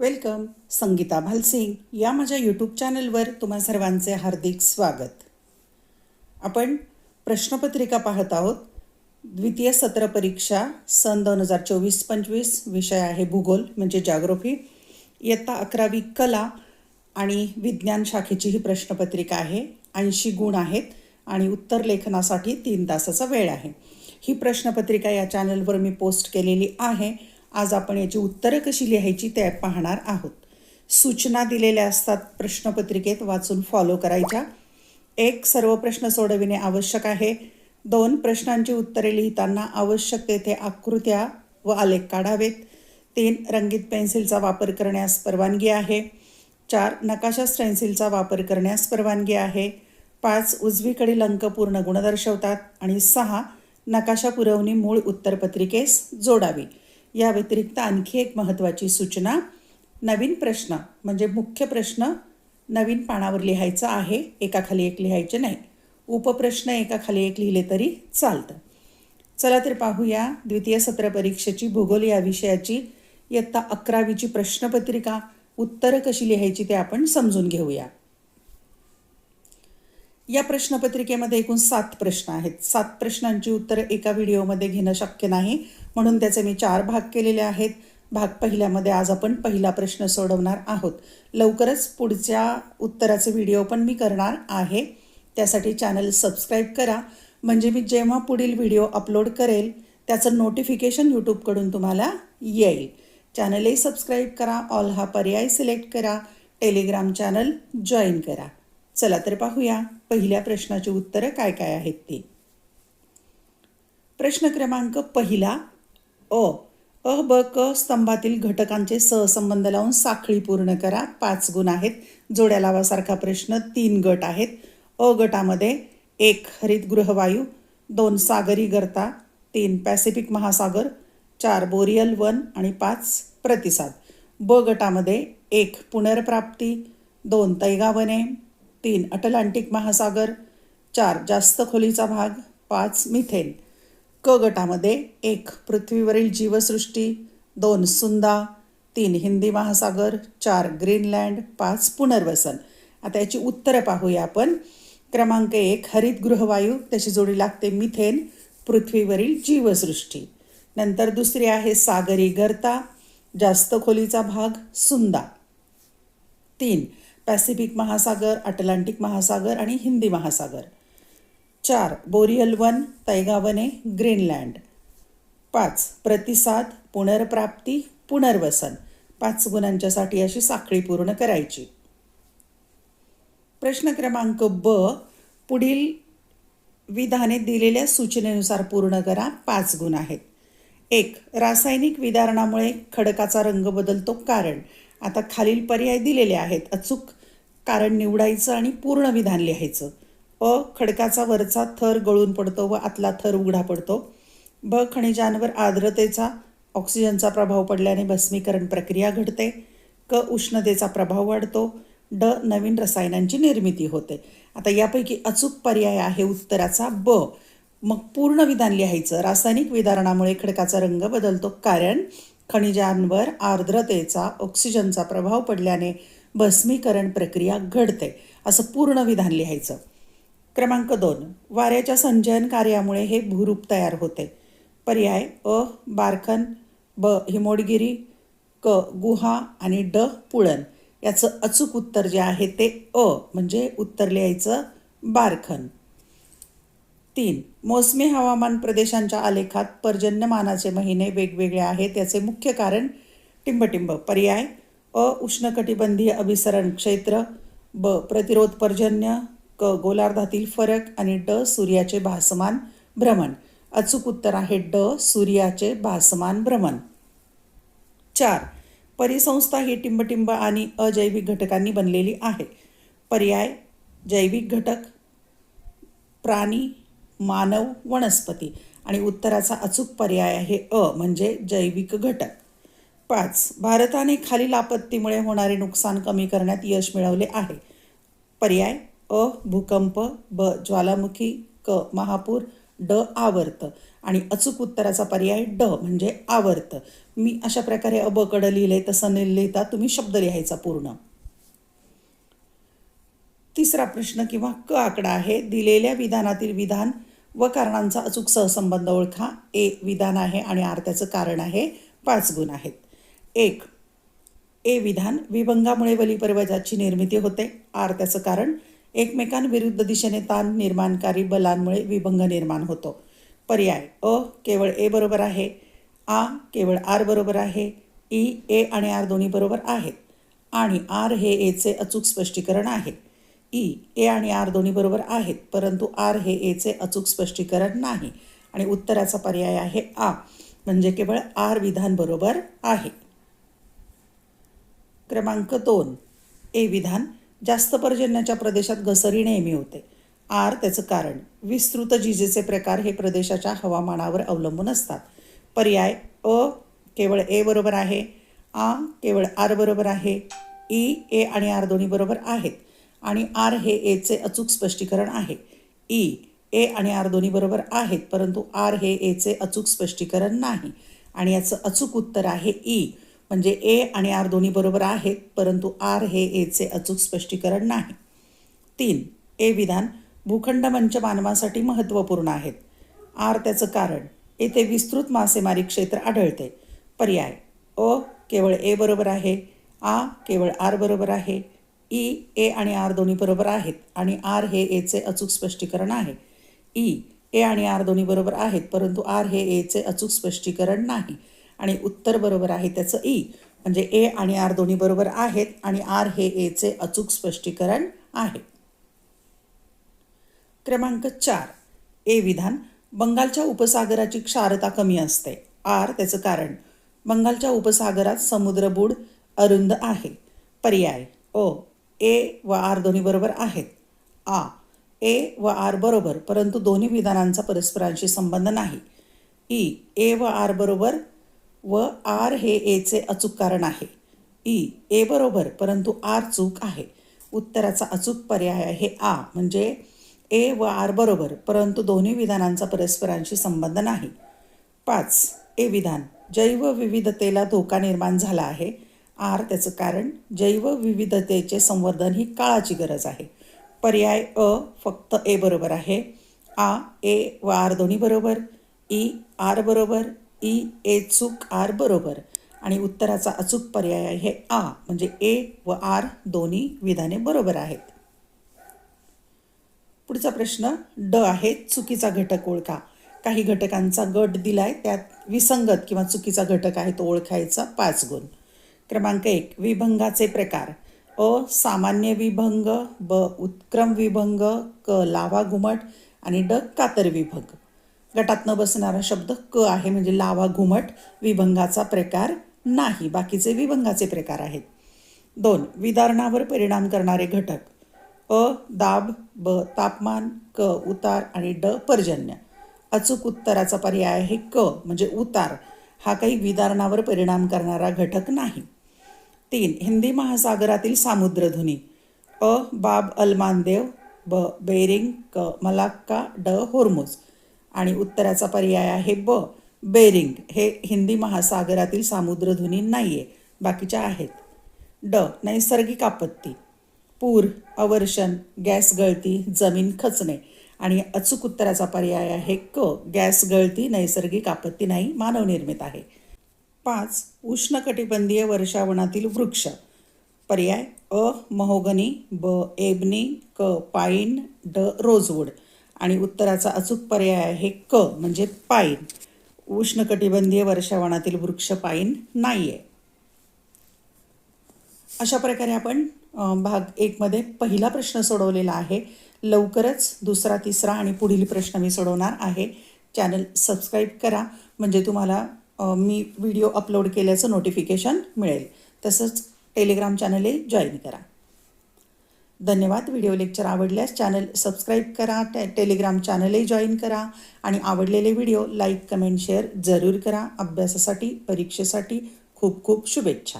Welcome Sangeeta Bhalsingh या माझ्या YouTube चॅनलवर तुम्हा सर्वांचे हार्दिक स्वागत. आपण प्रश्नपत्रिका पाहत आहोत. द्वितीय सत्र परीक्षा सन दोन हजार चोवीस पंचवीस विषय आहे भूगोल म्हणजे जॉग्रफी इयत्ता अकरावी कला आणि विज्ञान शाखेची ही प्रश्नपत्रिका आहे. ऐंशी गुण आहेत आणि उत्तर लेखनासाठी तीन तासाचा वेळ आहे. ही प्रश्नपत्रिका या चॅनलवर मी पोस्ट केलेली आहे. आज आपण याची उत्तरं कशी लिहायची ते पाहणार आहोत. सूचना दिलेल्या असतात प्रश्नपत्रिकेत वाचून फॉलो करायच्या. एक सर्व प्रश्न सोडविणे आवश्यक आहे. दोन प्रश्नांची उत्तरे लिहिताना आवश्यक तेथे आकृत्या व आलेख काढावेत. तीन रंगीत पेन्सिलचा वापर करण्यास परवानगी आहे. चार नकाशा स्टेन्सिलचा वापर करण्यास परवानगी आहे. पाच उजवीकडील अंक पूर्ण गुण दर्शवतात. आणि सहा नकाशा पुरवणी मूळ उत्तरपत्रिकेस जोडावी. या व्यतिरिक्त आणखी एक महत्त्वाची सूचना नवीन प्रश्न म्हणजे मुख्य प्रश्न नवीन पानावर लिहायचा आहे एकाखाली एक लिहायचे नाही. उपप्रश्न एकाखाली एक लिहिले तरी चालतं. चला तर पाहूया द्वितीय सत्र परीक्षेची भूगोल या विषयाची इयत्ता अकरावीची प्रश्नपत्रिका उत्तरं कशी लिहायची ते आपण समजून घेऊया. या प्रश्नपत्रिकेमध्ये एकूण सात प्रश्न आहेत. सात प्रश्नांची उत्तरं एका व्हिडिओमध्ये घेणं शक्य नाही. म्हणून त्याचे मी चार भाग केलेले आहेत. भाग पहिल्यामध्ये आज आपण पहिला प्रश्न सोडवणार आहोत. लवकरच पुढच्या उत्तराचे व्हिडिओ पण मी करणार आहे. त्यासाठी चॅनल सबस्क्राईब करा. म्हणजे मी जेव्हा पुढील व्हिडिओ अपलोड करेल त्याचं नोटिफिकेशन यूट्यूबकडून तुम्हाला येईल. चॅनलही सबस्क्राईब करा. ऑल हा पर्याय सिलेक्ट करा. टेलिग्राम चॅनल जॉईन करा. चला तर पाहूया पहिल्या प्रश्नाची उत्तरं काय काय आहेत ती. प्रश्न क्रमांक पहिला अ अ ब क स्तंभातील घटकांचे सहसंबंध लावून साखळी पूर्ण करा. पाच गुण आहेत. जोड्या लावासारखा प्रश्न तीन गट आहेत. अ गटामध्ये एक हरितगृहवायू दोन सागरी गर्ता तीन पॅसिफिक महासागर चार बोरियल वन आणि पाच प्रतिसाद. ब गटामध्ये एक पुनर्प्राप्ती दोन तैगावने तीन अटलांटिक महासागर चार जास्त खोलीचा भाग पाच मिथेन. क गटामध्ये एक पृथ्वीवरील जीवसृष्टी दोन सुंदा तीन हिंदी महासागर चार ग्रीनलँड पाच पुनर्वसन. आता याची उत्तरं पाहूया आपण. क्रमांक एक हरितगृहवायू त्याची जोडी लागते मिथेन पृथ्वीवरील जीवसृष्टी. नंतर दुसरी आहे सागरी गर्ता जास्त खोलीचा भाग सुंदा. तीन पॅसिफिक महासागर अटलांटिक महासागर आणि हिंदी महासागर. चार बोरियल वन तैगावने ग्रीनलँड. पाच प्रतिसाद पुनर्प्राप्ती पुनर्वसन. पाच गुणांच्यासाठी अशी साखळी पूर्ण करायची. प्रश्न क्रमांक ब पुढील विधाने दिलेल्या सूचनेनुसार पूर्ण करा पाच गुण आहेत. एक रासायनिक विदारणामुळे खडकाचा रंग बदलतो कारण. आता खालील पर्याय दिलेले आहेत. अचूक कारण निवडायचं आणि पूर्ण विधान लिहायचं. अ खडकाचा वरचा थर गळून पडतो व आतला थर उघडा पडतो. ब खनिजांवर आर्द्रतेचा ऑक्सिजनचा प्रभाव पडल्याने भस्मीकरण प्रक्रिया घडते. क उष्णतेचा प्रभाव वाढतो. ड नवीन रसायनांची निर्मिती होते. आता यापैकी अचूक पर्याय आहे उत्तराचा ब. मग पूर्ण विधान लिहायचं. रासायनिक विदारणामुळे खडकाचा रंग बदलतो. कारण खनिजांवर आर्द्रतेचा ऑक्सिजनचा प्रभाव पडल्याने भस्मीकरण प्रक्रिया घडते. असं पूर्ण विधान लिहायचं. क्रमांक दोन. वाऱ्याच्या संचयन कार्यामुळे हे भूरूप तयार होते. पर्याय अ बारखन ब हिमोडगिरी क गुहा आणि ड पुळण. याचं अचूक उत्तर जे आहे ते अ म्हणजे उत्तर लिहायचं बारखन. तीन. मोसमी हवामान प्रदेशांच्या आलेखात पर्जन्यमानाचे महिने वेगवेगळे आहेत याचे मुख्य कारण टिंबटिंब. पर्याय अ उष्णकटिबंधीय अभिसरण क्षेत्र ब प्रतिरोध पर्जन्य क गोलार्धातील फरक आणि ड सूर्याचे भासमान भ्रमण. अचूक उत्तर आहे ड सूर्याचे भासमान भ्रमण. चार. परिसंस्था ही टिंबटिंब आणि अजैविक घटकांनी बनलेली आहे. पर्याय जैविक घटक प्राणी मानव वनस्पती आणि उत्तराचा अचूक पर्याय आहे अ म्हणजे जैविक घटक. पाच. भारताने खालील आपत्तीमुळे होणारे नुकसान कमी करण्यात यश मिळवले आहे. पर्याय अ भूकंप ब ज्वालामुखी क महापूर ड आवर्त. आणि अचूक उत्तराचा पर्याय ड म्हणजे आवर्त. मी अशा प्रकारे अबकडं लिहिले तसं न लिहिता तुम्ही शब्द लिहायचा पूर्ण. तिसरा प्रश्न किंवा क आकडा आहे दिलेल्या विधानातील विधान व कारणांचा अचूक सहसंबंध ओळखा. ए विधान आहे आणि आर त्याचं कारण आहे पाच गुण आहेत. एक ए विधान विभंगामुळे बलिपर्वताची निर्मिती होते. आर त्याचं कारण एकमेकांविरुद्ध दिशेने ताण निर्माणकारी बलांमुळे विभंग निर्माण होतो. पर्याय अ केवळ ए बरोबर आहे आ केवळ आर बरोबर आहे ई ए आणि आर दोन्ही बरोबर आहेत आणि आर हे एचे अचूक स्पष्टीकरण आहे. ई ए आणि आर दोन्ही बरोबर आहेत परंतु आर हे एचे अचूक स्पष्टीकरण नाही आणि उत्तराचा पर्याय आहे आ म्हणजे केवळ आर विधान बरोबर आहे. क्रमांक दोन ए विधान जास्त पर्जन्याच्या प्रदेशात घसरी नेहमी होते. आर त्याचं कारण. विस्तृत जिजेचे प्रकार हे प्रदेशाच्या हवामानावर अवलंबून असतात. पर्याय अ केवळ ए बरोबर आहे. आ केवळ आर बरोबर आहे. ई ए आणि आर दोन्ही बरोबर आहेत. आणि आर हे एचे अचूक स्पष्टीकरण आहे. ई ए आणि आर दोन्ही बरोबर आहेत परंतु आर हे एचे अचूक स्पष्टीकरण नाही. आणि याचं अचूक उत्तर आहे ई. म्हणजे ए आणि आर दोन्ही बरोबर आहेत परंतु आर हे एचे अचूक स्पष्टीकरण नाही. तीन ए विधान भूखंड मंच मानवासाठी महत्त्वपूर्ण आहेत. आर त्याचं कारण येथे विस्तृत मासेमारी क्षेत्र आढळते. पर्याय अ केवळ ए बरोबर आहे आ केवळ आर बरोबर आहे ई ए आणि आर दोन्ही बरोबर आहेत आणि आर हे एचे अचूक स्पष्टीकरण आहे. ई ए आणि आर दोन्ही बरोबर आहेत परंतु आर हे एचे अचूक स्पष्टीकरण नाही. आणि उत्तर बरोबर आहे त्याचं ई. म्हणजे ए आणि आर दोन्ही बरोबर आहेत आणि आर हे एचे अचूक स्पष्टीकरण आहे. क्रमांक चार. ए विधान बंगालच्या उपसागराची क्षारता कमी असते. आर त्याचं कारण बंगालच्या उपसागरात समुद्रबुड अरुंद आहे. पर्याय ओ. ए व आर दोन्ही बरोबर आहेत. आ. ए व आर बरोबर परंतु दोन्ही विधानांचा परस्परांशी संबंध नाही. ई. ए व आर बरोबर व आर हे एचे अचूक कारण आहे. ई ए बरोबर परंतु आर चूक आहे. उत्तराचा अचूक पर्याय आहे. आ म्हणजे ए व आर बरोबर परंतु दोन्ही विधानांचा परस्परांशी संबंध नाही. पाच ए विधान जैवविविधतेला धोका निर्माण झाला आहे. आर त्याचं कारण जैवविविधतेचे संवर्धन ही काळाची गरज आहे. पर्याय अ फक्त ए बरोबर आहे. आ ए व आर दोन्ही बरोबर. ई आर बरोबर. ई ए चूक आर बरोबर. आणि उत्तराचा अचूक पर्याय आहे आ म्हणजे ए व आर दोन्ही विधाने बरोबर आहेत. पुढचा प्रश्न ड आहे चुकीचा घटक ओळखा. काही घटकांचा गट दिलाय त्यात विसंगत किंवा चुकीचा घटक आहे तो ओळखायचा पाच गुण. क्रमांक एक विभंगाचे प्रकार. अ सामान्य विभंग ब उत्क्रम विभंग क लावा घुमट आणि ड कातर विभंग. गटात न बसणारा शब्द क आहे म्हणजे लावा घुमट विभंगाचा प्रकार नाही. बाकीचे विभंगाचे प्रकार आहेत. दोन विदारणावर परिणाम करणारे घटक. अ दाब ब तापमान क उतार आणि ड पर्जन्य. अचूक उत्तराचा पर्याय आहे क म्हणजे उतार. हा काही विदारणावर परिणाम करणारा घटक नाही. तीन हिंदी महासागरातील सामुद्रधुनी अ बाब अलमानदेव ब बेरिंग क मलाक्का ड होर्मुज. आणि उत्तराचा पर्याय आहे ब बेरिंग. हे हिंदी महासागरातील सामुद्रधुनी नाही आहे बाकीच्या आहेत. ड नैसर्गिक आपत्ती. पूर अवर्षण गॅस गळती जमीन खचणे. आणि अचूक उत्तराचा पर्याय आहे क गॅस गळती नैसर्गिक आपत्ती नाही मानवनिर्मित आहे. पाच उष्णकटिबंधीय वर्षावनातील वृक्ष. पर्याय अ महोगनी ब एबनी क पाईन ड रोजवूड. आणि उत्तराचा अचूक पर्याय आहे क म्हणजे पाईन. उष्णकटिबंधीय वर्षावनातील वृक्ष पाईन नाही आहे अशा प्रकारे आपण भाग एकमध्ये पहिला प्रश्न सोडवलेला आहे. लवकरच दुसरा तिसरा आणि पुढील प्रश्न मी सोडवणार आहे. चॅनल सबस्क्राईब करा म्हणजे तुम्हाला मी व्हिडिओ अपलोड केल्याचं नोटिफिकेशन मिळेल. तसंच टेलिग्राम चॅनलही जॉईन करा. धन्यवाद. व्हिडिओ लेक्चर आवडल्यास चॅनल सबस्क्राईब करा टे टेलिग्राम चॅनलही जॉईन करा आणि आवडलेले व्हिडिओ लाईक कमेंट शेअर जरूर करा. अभ्यासासाठी परीक्षेसाठी खूप खूप शुभेच्छा.